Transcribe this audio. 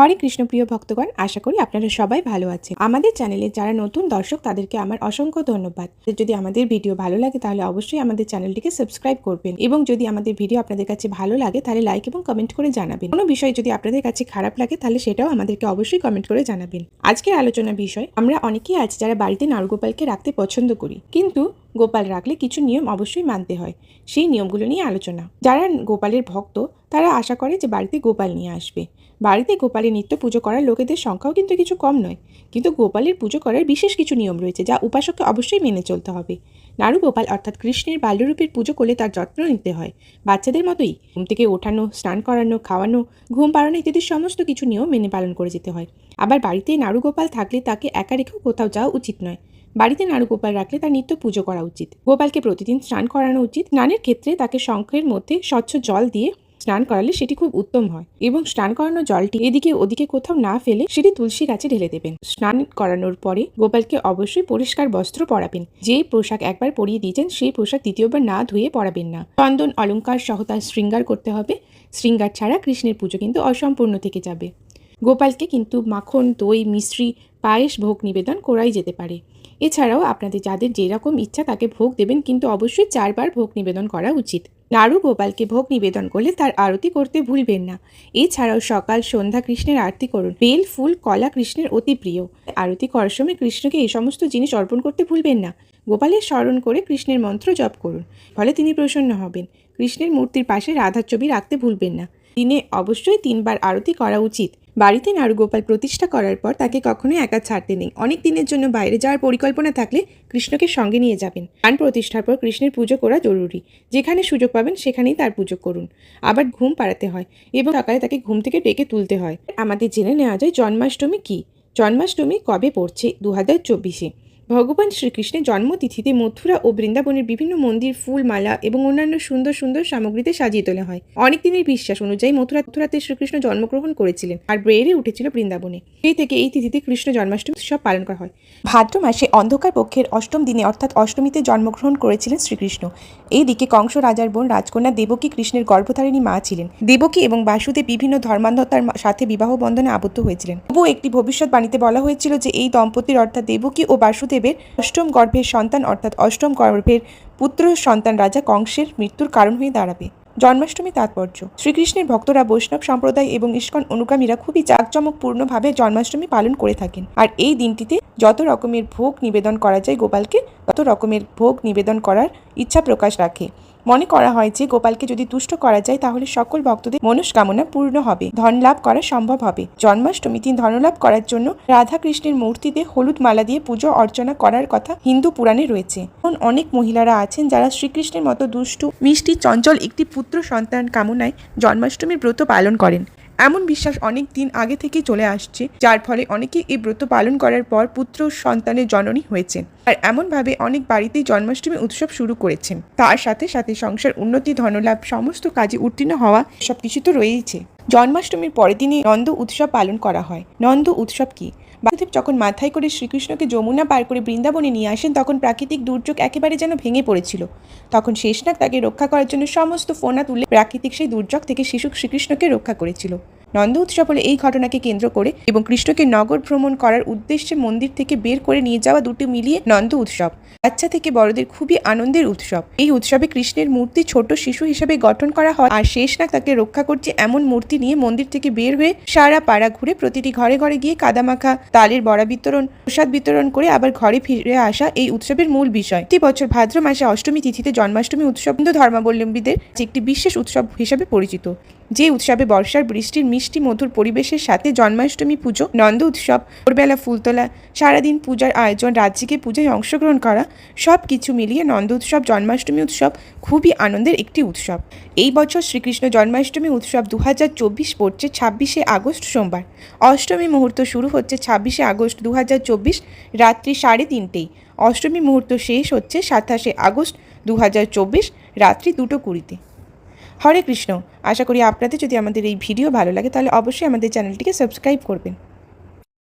হরে কৃষ্ণ প্রিয় ভক্তগণ, আশা করি আপনারা সবাই ভালো আছেন। আমাদের চ্যানেলে যারা নতুন দর্শক, তাদেরকে আমার অসংখ্য ধন্যবাদ। যদি আমাদের ভিডিও ভালো লাগে, তাহলে অবশ্যই আমাদের চ্যানেলটিকে সাবস্ক্রাইব করবেন এবং যদি আমাদের ভিডিও আপনাদের কাছে ভালো লাগে, তাহলে লাইক এবং কমেন্ট করে জানাবেন। কোনো বিষয় যদি আপনাদের কাছে খারাপ লাগে, তাহলে সেটাও আমাদেরকে অবশ্যই কমেন্ট করে জানাবেন। আজকের আলোচনা বিষয়, আমরা অনেকেই আছি যারা বাড়িতে নারগোপালকে রাখতে পছন্দ করি। কিন্তু গোপাল রাখলে কিছু নিয়ম অবশ্যই মানতে হয়। সেই নিয়মগুলো নিয়ে আলোচনা। যারা গোপালের ভক্ত তারা আশা করে যে বাড়িতে গোপাল নিয়ে আসবে। বাড়িতে গোপালের নিত্য পুজো করার লোকেদের সংখ্যাও কিন্তু কিছু কম নয়। কিন্তু গোপালের পুজো করার বিশেষ কিছু নিয়ম রয়েছে, যা উপাসককে অবশ্যই মেনে চলতে হবে। নাড়ু গোপাল অর্থাৎ কৃষ্ণের বাল্যরূপের পুজো করলে তার যত্ন নিতে হয়। বাচ্চাদের মতোই ঘুম থেকে ওঠানো, স্নান করানো, খাওয়ানো, ঘুম পাড়ানো ইত্যাদি সমস্ত কিছু নিয়ম মেনে পালন করে যেতে হয়। আবার বাড়িতে নাড়ু গোপাল থাকলে তাকে একা রেখেও কোথাও যাওয়া উচিত নয়। বাড়িতে নাড়ু গোপাল রাখলে তার নিত্য পুজো করা উচিত। গোপালকে প্রতিদিন স্নান করানো উচিত। স্নানের ক্ষেত্রে তাকে শঙ্খের মধ্যে স্বচ্ছ জল দিয়ে স্নান করালে সেটি খুব উত্তম হয় এবং স্নান করানো জলটি এদিকে ওদিকে কোথাও না ফেলে সেটি তুলসী গাছে ঢেলে দেবেন। স্নান করানোর পরে গোপালকে অবশ্যই পরিষ্কার বস্ত্র পরাবেন। যে পোশাক একবার পরিয়ে দিয়েছেন, সেই পোশাক দ্বিতীয়বার না ধুয়ে পরাবেন না। চন্দন অলঙ্কার সহ তার শৃঙ্গার করতে হবে। শৃঙ্গার ছাড়া কৃষ্ণের পুজো কিন্তু অসম্পূর্ণ থেকে যাবে। গোপালকে কিন্তু মাখন, দই, মিশ্রি, পায়েস, ভোগ নিবেদন করাই যেতে পারে। এছাড়াও আপনাদের যাদের যেরকম ইচ্ছা তাকে ভোগ দেবেন, কিন্তু অবশ্যই চারবার ভোগ নিবেদন করা উচিত। নাড়ু গোপালকে ভোগ নিবেদন করলে তার আরতি করতে ভুলবেন না। এছাড়াও সকাল সন্ধ্যা কৃষ্ণের আরতি করুন। বেল, ফুল, কলা কৃষ্ণের অতি প্রিয়। আরতি করার সময় কৃষ্ণকে এই সমস্ত জিনিস অর্পণ করতে ভুলবেন না। গোপালের স্মরণ করে কৃষ্ণের মন্ত্র জপ করুন। ফলে তিনি প্রসন্ন হবেন। কৃষ্ণের মূর্তির পাশে রাধার ছবি রাখতে ভুলবেন না। দিনে অবশ্যই তিনবার আরতি করা উচিত। বাড়িতে নাড়ুগোপাল প্রতিষ্ঠা করার পর তাকে কখনোই একা ছাড়তে নেই। অনেক দিনের জন্য বাইরে যাওয়ার পরিকল্পনা থাকলে কৃষ্ণকে সঙ্গে নিয়ে যাবেন। প্রাণ প্রতিষ্ঠার পর কৃষ্ণের পুজো করা জরুরি। যেখানে সুযোগ পাবেন সেখানেই তার পুজো করুন। আবার ঘুম পাড়াতে হয় এবং সকালে তাকে ঘুম থেকে ডেকে তুলতে হয়। আমাদের জেনে নেওয়া যায় জন্মাষ্টমী কী? জন্মাষ্টমী কবে পড়ছে? দু হাজার চব্বিশে। ভগবান শ্রীকৃষ্ণের জন্মতিথিতে মথুরা ও বৃন্দাবনের বিভিন্ন মন্দির ফুল মালা এবং অন্যান্য সুন্দর সুন্দর সামগ্রীতে সাজিয়ে তোলা হয়। অনেক দিনের বিশ্বাস অনুযায়ী মথুরা মথুরাতে শ্রীকৃষ্ণ জন্মগ্রহণ করেছিলেন আর বেড়ে উঠেছিল বৃন্দাবনে। সেই থেকে এই তিথিতে কৃষ্ণ জন্মাষ্টমী উৎসব পালন করা হয়। ভাদ্র মাসে অন্ধকার পক্ষের অষ্টম দিনে অর্থাৎ অষ্টমীতে জন্মগ্রহণ করেছিলেন শ্রীকৃষ্ণ। এই দিকে কংস রাজার বোন রাজকন্যা দেবকী কৃষ্ণের গর্ভধারিণী মা ছিলেন। দেবকী এবং বাসুদেব বিভিন্ন ধর্মান্ধতার সাথে বিবাহ বন্ধনে আবদ্ধ হয়েছিলেন। তবুও একটি ভবিষ্যৎবাণীতে বলা হয়েছিল যে এই দম্পতির অর্থাৎ দেবকী ও বাসুদেবের অষ্টম গর্ভের সন্তান অর্থাৎ অষ্টম গর্ভের পুত্র সন্তান রাজা কংসের মৃত্যুর কারণ হয়ে দাঁড়াবে। জন্মাষ্টমী তাৎপর্য। শ্রীকৃষ্ণের ভক্তরা বৈষ্ণব সম্প্রদায় এবং ইস্কন অনুগামীরা খুবই জাঁকজমকপূর্ণভাবে জন্মাষ্টমী পালন করে থাকেন। আর এই দিনটিতে যত রকমের ভোগ নিবেদন করা যায় গোপালকে, তত রকমের ভোগ নিবেদন করার ইচ্ছা প্রকাশ রাখে। মনে করা হয় যে গোপালকে যদি তুষ্ট করা যায়, তাহলে সকল ভক্তদের মনস্কামনা পূর্ণ হবে, ধন লাভ করা সম্ভব হবে। জন্মাষ্টমী দিন ধনলাভ করার জন্য রাধা কৃষ্ণের মূর্তিতে হলুদ মালা দিয়ে পুজো অর্চনা করার কথা হিন্দু পুরাণে রয়েছে। এখন অনেক মহিলারা আছেন যারা শ্রীকৃষ্ণের মতো দুষ্টু, মিষ্টি, চঞ্চল একটি পুত্র সন্তান কামনায় জন্মাষ্টমীর ব্রত পালন করেন। এমন বিশ্বাস অনেক দিন আগে থেকে চলে আসছে, যার ফলে অনেকে এই ব্রত পালন করার পর পুত্র সন্তানের জননী হয়েছেন। আর এমনভাবে অনেক বাড়িতেই জন্মাষ্টমী উৎসব শুরু করেছেন। তার সাথে সাথে সংসার উন্নতি, ধনলাভ, সমস্ত কাজে উত্তীর্ণ হওয়া সবকিছু তো রয়েইছে। জন্মাষ্টমীর পরের দিনে নন্দ উৎসব পালন করা হয়। নন্দ উৎসব কি? বাসুদেব যখন মাথায় করে শ্রীকৃষ্ণকে যমুনা পার করে বৃন্দাবনে নিয়ে আসেন, তখন প্রাকৃতিক দুর্যোগ একেবারে যেন ভেঙে পড়েছিল। তখন শেষনাগ তাকে রক্ষা করার জন্য সমস্ত ফোনা তুলে প্রাকৃতিক সেই দুর্যোগ থেকে শিশু শ্রীকৃষ্ণকে রক্ষা করেছিল। নন্দ উৎসব হলে এই ঘটনাকে কেন্দ্র করে এবং কৃষ্ণকে নগর ভ্রমণ করার উদ্দেশ্যে মন্দির থেকে বের করে নিয়ে যাওয়া দুটি মিলিয়ে নন্দ উৎসব। বাচ্চা থেকে বড়দের খুবই আনন্দের উৎসব। এই উৎসবে কৃষ্ণের মূর্তি ছোট শিশু হিসেবে গঠন করা হয় আর শেষনাগ তাকে রক্ষা করছে এমন মূর্তি নিয়ে মন্দির থেকে বের হয়ে সারা পাড়া ঘুরে প্রতিটি ঘরে ঘরে গিয়ে কাদামাখা, তালের বড়া বিতরণ, প্রসাদ বিতরণ করে আবার ঘরে ফিরে আসা এই উৎসবের মূল বিষয়। প্রতি বছর ভাদ্র মাসে অষ্টমী তিথিতে জন্মাষ্টমী উৎসব হিন্দু ধর্মাবলম্বীদের একটি বিশেষ উৎসব হিসেবে পরিচিত। যে উৎসবে বর্ষার বৃষ্টির মিষ্টি মধুর পরিবেশের সাথে জন্মাষ্টমী পুজো, নন্দ উৎসব, ভোরবেলা ফুলতোলা, সারাদিন পূজার আয়োজন, রাজ্যিকে পূজায় অংশগ্রহণ করা সব কিছু মিলিয়ে নন্দ উৎসব, জন্মাষ্টমী উৎসব খুবই আনন্দের একটি উৎসব। এই বছর শ্রীকৃষ্ণ জন্মাষ্টমী উৎসব দু হাজার চব্বিশ পড়ছে ছাব্বিশে আগস্ট সোমবার। অষ্টমী মুহূর্ত শুরু হচ্ছে ছাব্বিশে আগস্ট দু হাজার চব্বিশ রাত্রি সাড়ে তিনটেই অষ্টমী মুহূর্ত শেষ হচ্ছে সাতাশে আগস্ট দু হাজার চব্বিশ রাত্রি দুটো কুড়িতে। হরে কৃষ্ণ। আশা করি আপনাদের যদি আমাদের এই ভিডিও ভালো লাগে, তাহলে অবশ্যই আমাদের চ্যানেলটিকে সাবস্ক্রাইব করবেন।